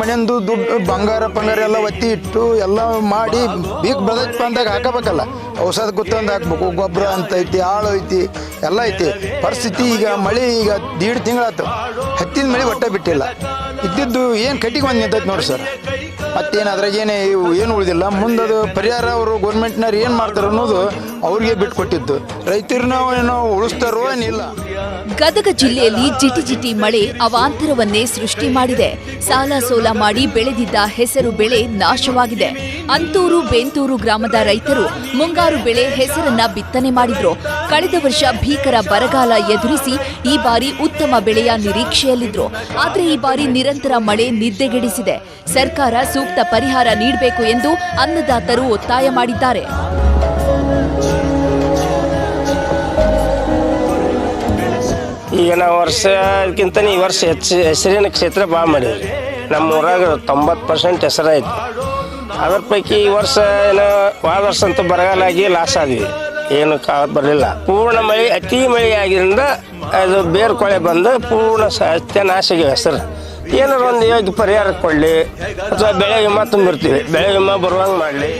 ಮನೆಯಂದು ದುಡ್ಡು, ಬಂಗಾರ, ಪಂಗಾರ ಎಲ್ಲ ಒತ್ತಿ ಇಟ್ಟು ಎಲ್ಲ ಮಾಡಿ ಬೀಕ್ ಬದಕ್ ಬಂದಾಗ ಹಾಕಬೇಕಲ್ಲ. ಔಷಧ ಗುತ್ತಂದು ಹಾಕ್ಬೇಕು, ಗೊಬ್ಬರ ಅಂತ ಐತಿ ಆಳು ಐತಿ, ಎಲ್ಲ ಐತಿ. ಪರಿಸ್ಥಿತಿ ಈಗ ಮಳೆ ಈಗ ದೀಡ್ ತಿಂಗಳಾತು. ಹತ್ತಿನ ಮಳೆ ಒಟ್ಟ ಬಿಟ್ಟಿಲ್ಲ. ಇದ್ದಿದ್ದು ಏನು ಕಟ್ಟಿಗೆ ಒಂದು ನಿಂತೈತೆ ನೋಡಿ ಸರ್. ಮತ್ತೇನು ಅದ್ರಾಗ ಏನು ಇವು ಏನು ಉಳಿದಿಲ್ಲ. ಮುಂದದು ಪರಿಹಾರ ಅವರು ಗೌರ್ಮೆಂಟ್ನವ್ರು ಏನು ಮಾಡ್ತಾರೆ ಅನ್ನೋದು ಅವ್ರಿಗೆ ಬಿಟ್ಕೊಟ್ಟಿದ್ದು. ರೈತರನ್ನ ಏನೋ ಉಳಿಸ್ತಾರೋ ಏನಿಲ್ಲ. ಗದಗ ಜಿಲ್ಲೆಯಲ್ಲಿ ಜಿಟಿ ಜಿಟಿ ಮಳೆ ಅವಾಂತರವನ್ನೇ ಸೃಷ್ಟಿ ಮಾಡಿದೆ. ಸಾಲ ಸೋಲ ಮಾಡಿ ಬೆಳೆದಿದ್ದ ಹೆಸರು ಬೆಳೆ ನಾಶವಾಗಿದೆ. ಅಂತೂರು ಬೇಂತೂರು ಗ್ರಾಮದ ರೈತರು ಮುಂಗಾರು ಬೆಳೆ ಹೆಸರನ್ನ ಬಿತ್ತನೆ ಮಾಡಿದ್ರು. ಕಳೆದ ವರ್ಷ ಭೀಕರ ಬರಗಾಲ ಎದುರಿಸಿ ಈ ಬಾರಿ ಉತ್ತಮ ಬೆಳೆಯ ನಿರೀಕ್ಷೆಯಲ್ಲಿದ್ರು. ಆದರೆ ಈ ಬಾರಿ ನಿರಂತರ ಮಳೆ ನಿದ್ದೆಗೆಡಿಸಿದೆ. ಸರ್ಕಾರ ಸೂಕ್ತ ಪರಿಹಾರ ನೀಡಬೇಕು ಎಂದು ಅನ್ನದಾತರು ಒತ್ತಾಯ ಮಾಡಿದ್ದಾರೆ. ಈಗ ನಾವು ವರ್ಷಕ್ಕಿಂತ ಈ ವರ್ಷ ಹೆಚ್ಚು ಹೆಸರಿನ ಕ್ಷೇತ್ರ ಭಾಳ ಮಾಡಿದ್ರು. ನಮ್ಮ ಊರಾಗ ತೊಂಬತ್ತು ಪರ್ಸೆಂಟ್ ಹೆಸರಾಯ್ತು ಅದ್ರ ಪೈಕಿ ಈ ವರ್ಷ ಏನೋ ವಾದ ವರ್ಷ ಅಂತ ಬರಗಾಲ ಆಗಿ ಲಾಸ್ ಆದ್ವಿ. ಏನು ಕಾಲ ಬರಲಿಲ್ಲ. ಪೂರ್ಣ ಮಳೆ, ಅತಿ ಮಳೆ ಆಗಿದ್ದರಿಂದ ಅದು ಬೇರು ಕೊಳೆ ಬಂದು ಪೂರ್ಣ ಸತ್ಯನಾಶಿಗೆ ಹೆಸರು. ಏನಾರು ಒಂದು ಯೋಗ್ಯ ಪರಿಹಾರ ಕೊಡಲಿ. ಅಥವಾ ಬೆಳೆ ವಿಮಾ ತುಂಬಿರ್ತೀವಿ. ಬೆಳೆ ವಿಮಾ ಬರುವಂಗೆ ಮಾಡಲಿ.